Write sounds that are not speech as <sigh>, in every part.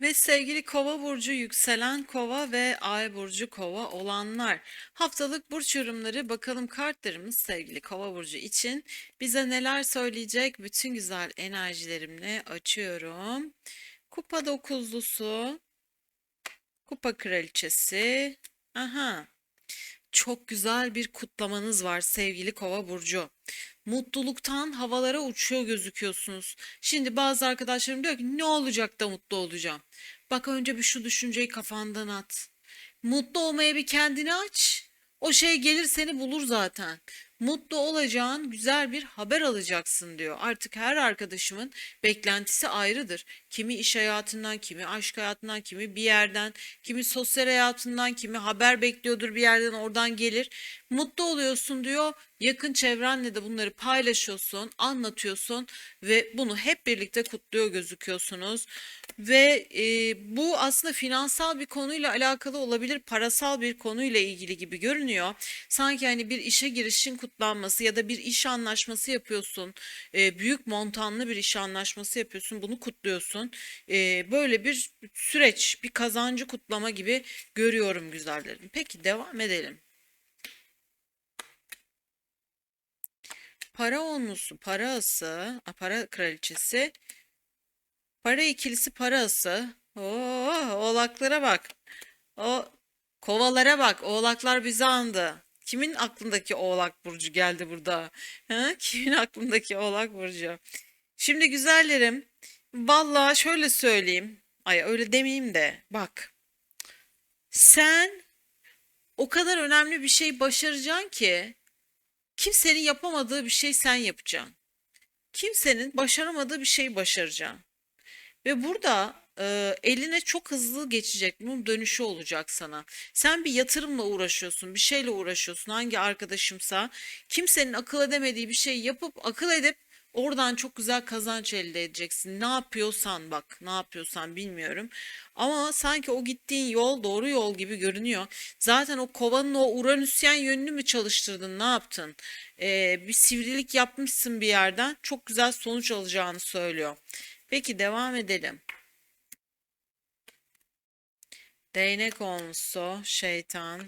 Ve sevgili Kova burcu, yükselen Kova ve Ay burcu Kova olanlar. Haftalık burç yorumları bakalım kartlarımız sevgili Kova burcu için bize neler söyleyecek? Bütün güzel enerjilerimle açıyorum. Kupa dokuzlusu, kupa kraliçesi. Aha. Çok güzel bir kutlamanız var sevgili Kova burcu. Mutluluktan havalara uçuyor gözüküyorsunuz. Şimdi bazı arkadaşlarım diyor ki ne olacak da mutlu olacağım. Bak önce bir şu düşünceyi kafandan at. Mutlu olmaya bir kendini aç. O şey gelir seni bulur zaten. Mutlu olacağın güzel bir haber alacaksın diyor. Artık her arkadaşımın beklentisi ayrıdır. Kimi iş hayatından, kimi aşk hayatından, kimi bir yerden, kimi sosyal hayatından, kimi haber bekliyordur bir yerden oradan gelir. Mutlu oluyorsun diyor. Yakın çevrenle de bunları paylaşıyorsun, anlatıyorsun ve bunu hep birlikte kutluyor gözüküyorsunuz. Ve e, bu aslında finansal bir konuyla alakalı olabilir, parasal bir konuyla ilgili gibi görünüyor. Sanki hani bir işe girişin kutlanması ya da bir iş anlaşması yapıyorsun, e, büyük montanlı bir iş anlaşması yapıyorsun, bunu kutluyorsun. E, böyle bir süreç, bir kazancı kutlama gibi görüyorum güzellerim. Peki devam edelim. Para onlusu, para ası, para kraliçesi, para ikilisi, para ası. Oo, oğlaklara bak. O kovalara bak. Oğlaklar bizi andı. Kimin aklındaki oğlak burcu geldi burada? Ha? <laughs> Kimin aklındaki oğlak burcu? Şimdi güzellerim, vallahi şöyle söyleyeyim. Ay öyle demeyeyim de bak. Sen o kadar önemli bir şey başaracaksın ki kimsenin yapamadığı bir şey sen yapacaksın. Kimsenin başaramadığı bir şey başaracaksın. Ve burada e, eline çok hızlı geçecek. Bunun dönüşü olacak sana. Sen bir yatırımla uğraşıyorsun, bir şeyle uğraşıyorsun. Hangi arkadaşımsa kimsenin akıl edemediği bir şey yapıp akıl edip oradan çok güzel kazanç elde edeceksin. Ne yapıyorsan bak, ne yapıyorsan bilmiyorum. Ama sanki o gittiğin yol doğru yol gibi görünüyor. Zaten o kovanın o Uranüsyen yönünü mü çalıştırdın, ne yaptın? E, bir sivrilik yapmışsın bir yerden. Çok güzel sonuç alacağını söylüyor. Peki devam edelim. Değnek olmuşsa şeytan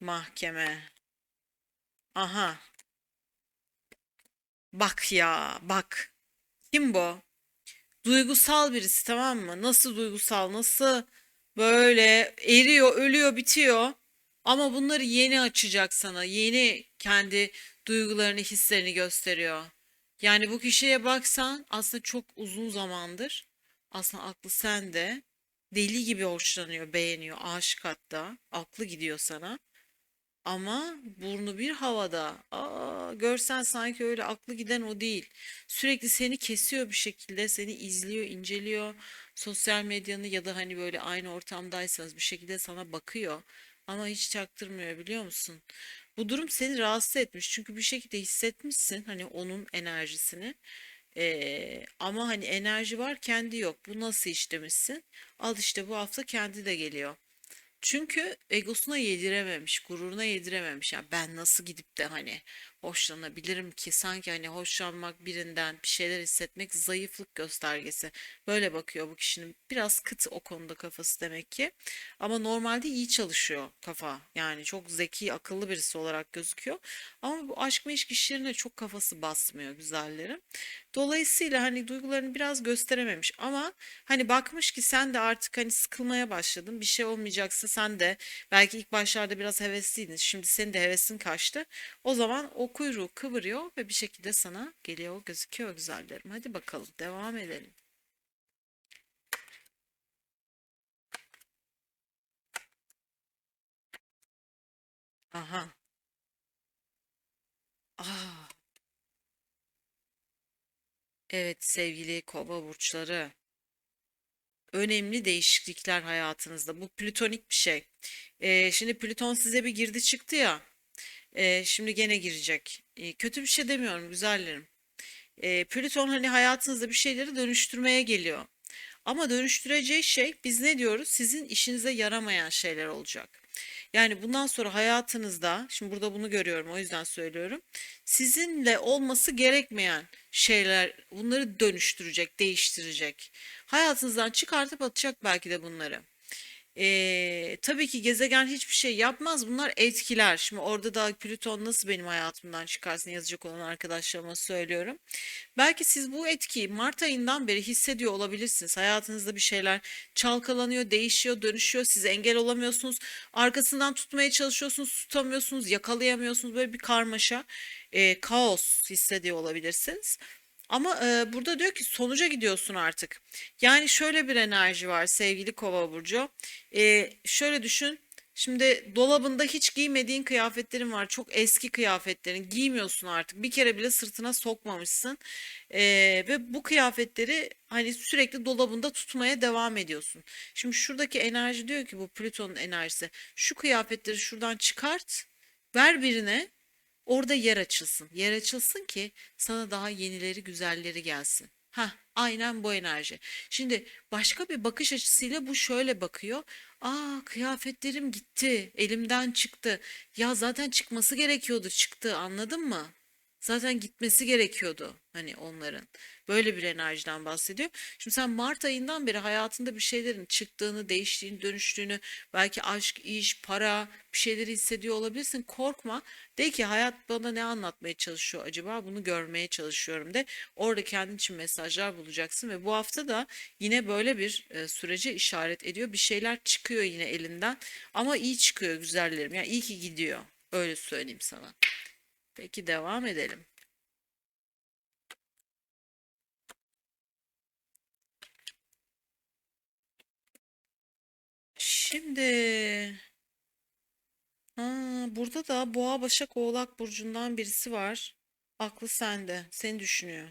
mahkeme. Aha. Bak ya bak. Kim bu? Duygusal birisi tamam mı? Nasıl duygusal? Nasıl böyle eriyor, ölüyor, bitiyor. Ama bunları yeni açacak sana. Yeni kendi duygularını, hislerini gösteriyor. Yani bu kişiye baksan aslında çok uzun zamandır aslında aklı sende deli gibi hoşlanıyor, beğeniyor, aşık hatta. Aklı gidiyor sana. Ama burnu bir havada. Aa, görsen sanki öyle aklı giden o değil. Sürekli seni kesiyor bir şekilde, seni izliyor, inceliyor. Sosyal medyanı ya da hani böyle aynı ortamdaysanız bir şekilde sana bakıyor. Ama hiç çaktırmıyor biliyor musun? Bu durum seni rahatsız etmiş. Çünkü bir şekilde hissetmişsin hani onun enerjisini. Ee, ama hani enerji var kendi yok. Bu nasıl iş demişsin? Al işte bu hafta kendi de geliyor. Çünkü egosuna yedirememiş, gururuna yedirememiş. Yani ben nasıl gidip de hani hoşlanabilirim ki sanki hani hoşlanmak birinden bir şeyler hissetmek zayıflık göstergesi. Böyle bakıyor bu kişinin biraz kıt o konuda kafası demek ki. Ama normalde iyi çalışıyor kafa. Yani çok zeki, akıllı birisi olarak gözüküyor. Ama bu aşk meşk işlerine çok kafası basmıyor güzellerim. Dolayısıyla hani duygularını biraz gösterememiş ama hani bakmış ki sen de artık hani sıkılmaya başladın. Bir şey olmayacaksa sen de belki ilk başlarda biraz hevesliydin. Şimdi senin de hevesin kaçtı. O zaman o kuyruğu kıvırıyor ve bir şekilde sana geliyor gözüküyor güzellerim. Hadi bakalım devam edelim. Aha. Aa. Evet sevgili kova burçları. Önemli değişiklikler hayatınızda. Bu plütonik bir şey. Ee, şimdi Plüton size bir girdi çıktı ya. Ee, şimdi gene girecek. Ee, kötü bir şey demiyorum güzellerim. Ee, Plüton hani hayatınızda bir şeyleri dönüştürmeye geliyor. Ama dönüştüreceği şey biz ne diyoruz? Sizin işinize yaramayan şeyler olacak. Yani bundan sonra hayatınızda, şimdi burada bunu görüyorum o yüzden söylüyorum. Sizinle olması gerekmeyen şeyler bunları dönüştürecek, değiştirecek. Hayatınızdan çıkartıp atacak belki de bunları. Ee, tabii ki gezegen hiçbir şey yapmaz. Bunlar etkiler. Şimdi orada da Plüton nasıl benim hayatımdan çıkarsın yazacak olan arkadaşlarıma söylüyorum. Belki siz bu etkiyi Mart ayından beri hissediyor olabilirsiniz. Hayatınızda bir şeyler çalkalanıyor, değişiyor, dönüşüyor. Siz engel olamıyorsunuz. Arkasından tutmaya çalışıyorsunuz, tutamıyorsunuz, yakalayamıyorsunuz. Böyle bir karmaşa, e, kaos hissediyor olabilirsiniz. Ama e, burada diyor ki sonuca gidiyorsun artık. Yani şöyle bir enerji var sevgili Kova burcu. E, şöyle düşün. Şimdi dolabında hiç giymediğin kıyafetlerin var. Çok eski kıyafetlerin. Giymiyorsun artık. Bir kere bile sırtına sokmamışsın. E, ve bu kıyafetleri hani sürekli dolabında tutmaya devam ediyorsun. Şimdi şuradaki enerji diyor ki bu Plüton'un enerjisi. Şu kıyafetleri şuradan çıkart. Ver birine. Orada yer açılsın. Yer açılsın ki sana daha yenileri, güzelleri gelsin. Ha, aynen bu enerji. Şimdi başka bir bakış açısıyla bu şöyle bakıyor. Aa, kıyafetlerim gitti, elimden çıktı. Ya zaten çıkması gerekiyordu, çıktı. Anladın mı? Zaten gitmesi gerekiyordu hani onların. Böyle bir enerjiden bahsediyor. Şimdi sen Mart ayından beri hayatında bir şeylerin çıktığını, değiştiğini, dönüştüğünü, belki aşk, iş, para bir şeyleri hissediyor olabilirsin. Korkma. De ki hayat bana ne anlatmaya çalışıyor acaba? Bunu görmeye çalışıyorum de. Orada kendin için mesajlar bulacaksın ve bu hafta da yine böyle bir e, sürece işaret ediyor. Bir şeyler çıkıyor yine elinden ama iyi çıkıyor güzellerim. Yani iyi ki gidiyor. Öyle söyleyeyim sana. Peki devam edelim. Şimdi ha, burada da Boğa Başak Oğlak burcundan birisi var. Aklı sende. Seni düşünüyor.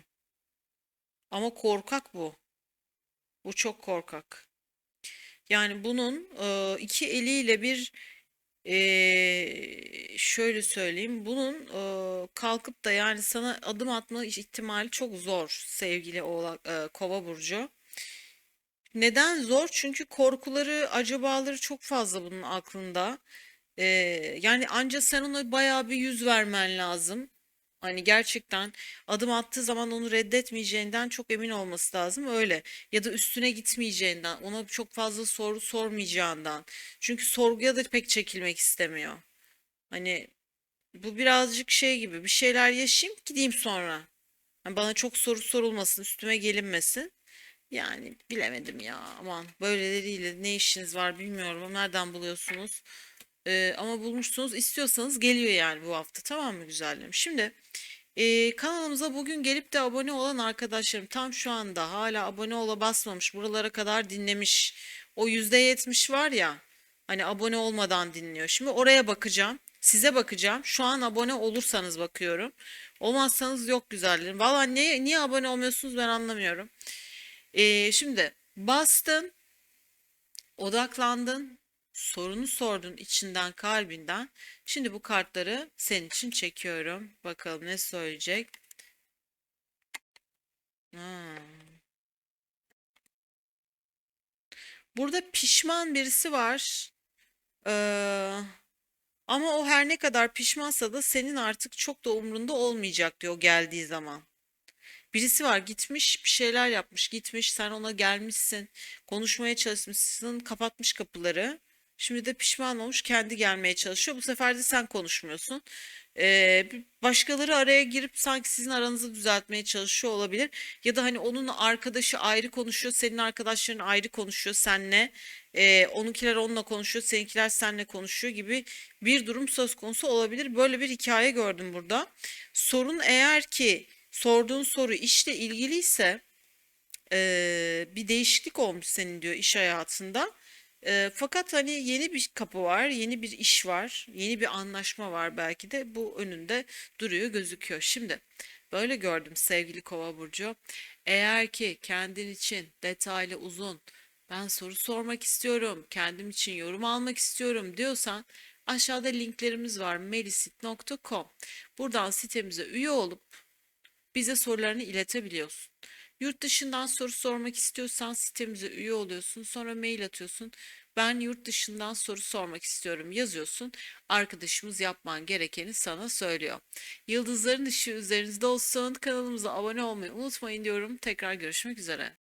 Ama korkak bu. Bu çok korkak. Yani bunun iki eliyle bir e, şöyle söyleyeyim. Bunun e, kalkıp da yani sana adım atma ihtimali çok zor sevgili Oğlak, e, Kova burcu. Neden zor? Çünkü korkuları, acabaları çok fazla bunun aklında. Ee, yani anca sen ona bayağı bir yüz vermen lazım. Hani gerçekten adım attığı zaman onu reddetmeyeceğinden çok emin olması lazım öyle. Ya da üstüne gitmeyeceğinden, ona çok fazla soru sormayacağından. Çünkü sorguya da pek çekilmek istemiyor. Hani bu birazcık şey gibi bir şeyler yaşayayım gideyim sonra. Hani bana çok soru sorulmasın, üstüme gelinmesin. Yani bilemedim ya aman böyleleriyle ne işiniz var bilmiyorum nereden buluyorsunuz? Ee, ama bulmuşsunuz istiyorsanız geliyor yani bu hafta tamam mı güzellerim? Şimdi e, kanalımıza bugün gelip de abone olan arkadaşlarım tam şu anda hala abone ola basmamış buralara kadar dinlemiş. O yüzde yetmiş var ya hani abone olmadan dinliyor. Şimdi oraya bakacağım. Size bakacağım. Şu an abone olursanız bakıyorum. Olmazsanız yok güzellerim. Valla niye, niye abone olmuyorsunuz ben anlamıyorum. Ee, şimdi bastın, odaklandın, sorunu sordun içinden, kalbinden. Şimdi bu kartları senin için çekiyorum. Bakalım ne söyleyecek. Hmm. Burada pişman birisi var. Ee, ama o her ne kadar pişmansa da senin artık çok da umrunda olmayacak diyor geldiği zaman. Birisi var gitmiş bir şeyler yapmış gitmiş sen ona gelmişsin konuşmaya çalışmışsın kapatmış kapıları. Şimdi de pişman olmuş kendi gelmeye çalışıyor. Bu sefer de sen konuşmuyorsun. Ee, başkaları araya girip sanki sizin aranızı düzeltmeye çalışıyor olabilir. Ya da hani onun arkadaşı ayrı konuşuyor, senin arkadaşların ayrı konuşuyor senle. Ee, onunkiler onunla konuşuyor, seninkiler seninle konuşuyor gibi bir durum söz konusu olabilir. Böyle bir hikaye gördüm burada. Sorun eğer ki sorduğun soru işle ilgiliyse eee, bir değişiklik olmuş senin diyor iş hayatında. Eee, fakat hani yeni bir kapı var, yeni bir iş var, yeni bir anlaşma var belki de bu önünde duruyor gözüküyor. Şimdi böyle gördüm sevgili Kova burcu. Eğer ki kendin için detaylı uzun ben soru sormak istiyorum, kendim için yorum almak istiyorum diyorsan aşağıda linklerimiz var melisit.com. Buradan sitemize üye olup bize sorularını iletebiliyorsun. Yurt dışından soru sormak istiyorsan sitemize üye oluyorsun. Sonra mail atıyorsun. Ben yurt dışından soru sormak istiyorum yazıyorsun. Arkadaşımız yapman gerekeni sana söylüyor. Yıldızların ışığı üzerinizde olsun. Kanalımıza abone olmayı unutmayın diyorum. Tekrar görüşmek üzere.